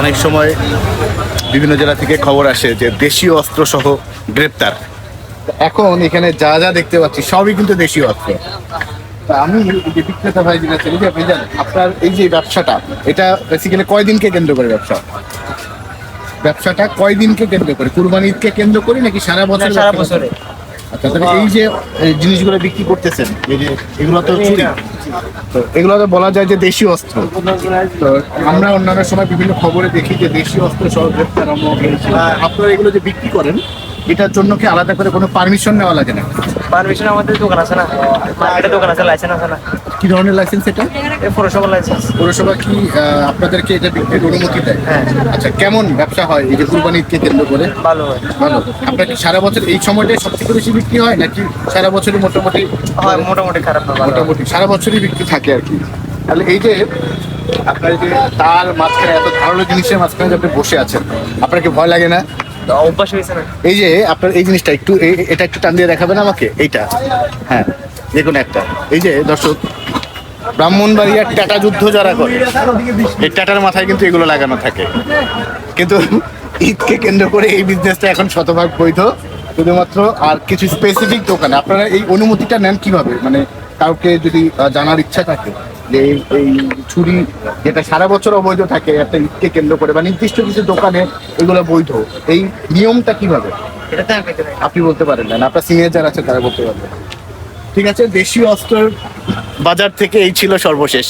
অনেক সময় বিভিন্ন জেলা থেকে খবর আসে যে দেশীয় অস্ত্র সহ গ্রেপ্তার। এখন এখানে যা যা দেখতে পাচ্ছি সবই কিন্তু দেশীয় অস্ত্র। তা আমি এই যে বিক্রেতা ভাই যিনি আছেন, এই যে ভাইজান, আপনার এই যে ব্যবসাটা এটা বেসিক্যালি কয়দিনকে কেন্দ্র করে ব্যবসা? ব্যবসাটা কয়দিনকে কেন্দ্র করে? কুরবানি ঈদকে কেন্দ্র করে নাকি সারা বছর সারা বছরে। আচ্ছা এই যে জিনিসগুলো বিক্রি করতেছেন এগুলো তো চুরি তো এগুলো তো বলা যায় যে দেশীয় অস্ত্র। আমরা অন্যান্য সময় বিভিন্ন খবরে দেখি যে দেশীয় অস্ত্র সহ আপনারা এগুলো যে বিক্রি করেন, এটার জন্য কি আলাদা করে কোনো পারমিশন নেওয়া লাগে না? পারমিশন আমাদের দোকান আছে না। দোকান আছে লাইসেন্স আছে না। কি ধরনের লাইসেন্স এটা? পৌরসভা লাইসেন্স পৌরসভা কি আপনাদেরকে এটা বিক্রির অনুমতি দেয়? হ্যাঁ। আচ্ছা কেমন ব্যবসা হয় এই যে কুরবানি ঈদকে কেন্দ্র করে? ভালো হয়। ভালো। আপনার কি সারা বছর এই সময়টাই সবথেকে বেশি বিক্রি হয় নাকি সারা বছরই মোটামুটি হয় মোটামুটি খারাপ না। মোটামুটি সারা বছরই বিক্রি থাকে আর কি? তাহলে এই যে আপনার যে তার মাঝখানে এত ধারালো জিনিসের মাঝখানে যে আপনি বসে আছেন আপনার কি ভয় লাগে না? অভ্যাস হয়েছে না। এই যে আপনার এই জিনিসটা একটু এটা একটু টান দিয়ে দেখাবেন আমাকে? এইটা। হ্যাঁ যে কোনো একটা। এই যে দর্শক ব্রাহ্মণবাড়িয়ার টাটা যুদ্ধ যারা করে এই টাটার মাথায় কিন্তু এগুলো লাগানো থাকে। কিন্তু ঈদকে কেন্দ্র করে এই বিজনেসটা এখন শতভাগ বৈধ। শুধুমাত্র আর কিছু স্পেসিফিক দোকানে। আপনারা এই অনুমতিটা নেন কীভাবে? মানে কাউকে যদি জানার ইচ্ছা থাকে যে এই- ছুরি যেটা সারা বছর অবৈধ থাকে একটা ঈদকে কেন্দ্র করে বা নির্দিষ্ট কিছু দোকানে এগুলো বৈধ এই নিয়মটা কীভাবে? আপনি বলতে পারেন না। আপনার সিনিয়র যারা আছে তারা বলতে পারবেন। ঠিক আছে দেশীয় অস্ত্রের বাজার থেকে এই ছিল সর্বশেষ।